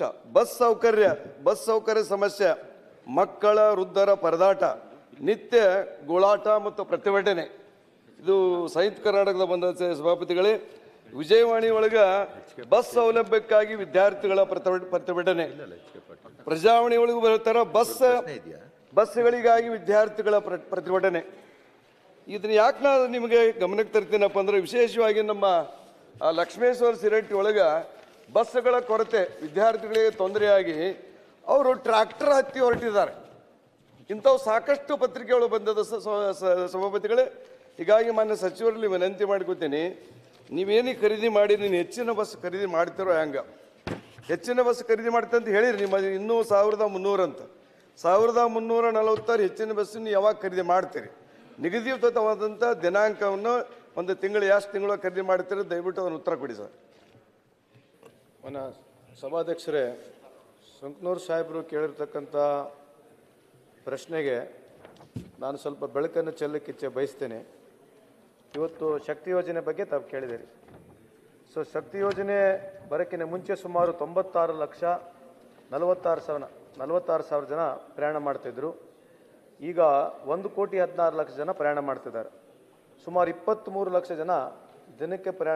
ನಿಮಿಷ. ಬಸ್ ಸೌಕರ್ಯ ಬಸ್ ಸೌಕರ್ಯ ಸಮಸ್ಯೆ. ಮಕ್ಕಳ, ವೃದ್ಧರ ಪರದಾಟ. ನಿತ್ಯ ಗೋಳಾಟ ಮತ್ತು ಪ್ರತಿಭಟನೆ. ಇದು ಸಂಯುಕ್ತ ಕರ್ನಾಟಕದ ಬಂದ ಸಭಾಪತಿಗಳೇ, ವಿಜಯವಾಣಿ ಒಳಗೆ ಬಸ್ ಸೌಲಭ್ಯಕ್ಕಾಗಿ ವಿದ್ಯಾರ್ಥಿಗಳ ಪ್ರತಿಭಟ- ಪ್ರತಿಭಟನೆ. ಪ್ರಜಾವಾಣಿ ಒಳಗೂ ಬರ್ತಾರ ಬಸ್ ಬಸ್ಗಳಿಗಾಗಿ ವಿದ್ಯಾರ್ಥಿಗಳ ಪ್ರ- ಪ್ರತಿಭಟನೆ. ಇದನ್ನ ಯಾಕೆ ನಾನು ನಿಮಗೆ ಗಮನಕ್ಕೆ ತರ್ತೀನಪ್ಪ ಅಂದ್ರೆ ವಿಶೇಷವಾಗಿ ನಮ್ಮ ಲಕ್ಷ್ಮೇಶ್ವರ ಸಿರಟ್ಟಿ ಒಳಗ ಬಸ್ಗಳ ಕೊರತೆ, ವಿದ್ಯಾರ್ಥಿಗಳಿಗೆ ತೊಂದರೆಯಾಗಿ ಅವರು ಟ್ರ್ಯಾಕ್ಟರ್ ಹತ್ತಿ ಹೊರಟಿದ್ದಾರೆ. ಇಂಥವು ಸಾಕಷ್ಟು ಪತ್ರಿಕೆಗಳು ಬಂದದ ಸಭಾಪತಿಗಳೇ. ಹೀಗಾಗಿ ಮಾನ್ಯ ಸಚಿವರಲ್ಲಿ ವಿನಂತಿ ಮಾಡ್ಕೋತೀನಿ, ನೀವೇನು ಖರೀದಿ ಮಾಡಿ, ನೀನು ಹೆಚ್ಚಿನ ಬಸ್ ಖರೀದಿ ಮಾಡ್ತಿರೋ ಹಂಗ ಹೆಚ್ಚಿನ ಬಸ್ ಖರೀದಿ ಮಾಡ್ತಂತ ಹೇಳಿರಿ, ನಿಮ್ಮ ಇನ್ನೂ ಸಾವಿರದ ಮುನ್ನೂರು ಅಂತ. ಸಾವಿರದ ಮುನ್ನೂರ ನಲವತ್ತಾರು ಹೆಚ್ಚಿನ ಬಸ್ಸನ್ನು ಯಾವಾಗ ಖರೀದಿ ಮಾಡ್ತೀರಿ? ನಿಗದಿಯುತವಾದಂಥ ದಿನಾಂಕವನ್ನು ಒಂದು ತಿಂಗಳು ಎಷ್ಟು ತಿಂಗಳು ಖರೀದಿ ಮಾಡ್ತೀರಿ? ದಯವಿಟ್ಟು ಅದನ್ನು ಉತ್ತರ ಕೊಡಿ ಸರ್. ಮನ ಸಭಾಧ್ಯಕ್ಷರೇ ಸಂಕನೂರು ಸಾಹೇಬರು ಕೇಳಿರ್ತಕ್ಕಂಥ ಪ್ರಶ್ನೆಗೆ ನಾನು ಸ್ವಲ್ಪ ಬೆಳಕನ್ನು ಚೆಲ್ಲಕ್ಕಿಚ್ಛೆ ಬಯಸ್ತೇನೆ. ಇವತ್ತು ಶಕ್ತಿ ಯೋಜನೆ ಬಗ್ಗೆ ತಾವು ಕೇಳಿದಿರಿ ಸೊ ಶಕ್ತಿ ಯೋಜನೆ ಬರೋಕ್ಕಿಂತ ಮುಂಚೆ ಸುಮಾರು ತೊಂಬತ್ತಾರು ಲಕ್ಷ ನಲವತ್ತಾರು ಸಾವಿರ ನಲವತ್ತಾರು ಸಾವಿರ ಜನ ಪ್ರಯಾಣ ಮಾಡ್ತಿದ್ರು ಈಗ ಒಂದು ಕೋಟಿ ಹದಿನಾರು ಲಕ್ಷ ಜನ ಪ್ರಯಾಣ ಮಾಡ್ತಿದ್ದಾರೆ ಸುಮಾರು ಇಪ್ಪತ್ತ್ಮೂರು ಲಕ್ಷ ಜನ ದಿನಕ್ಕೆ ಪ್ರಯಾಣ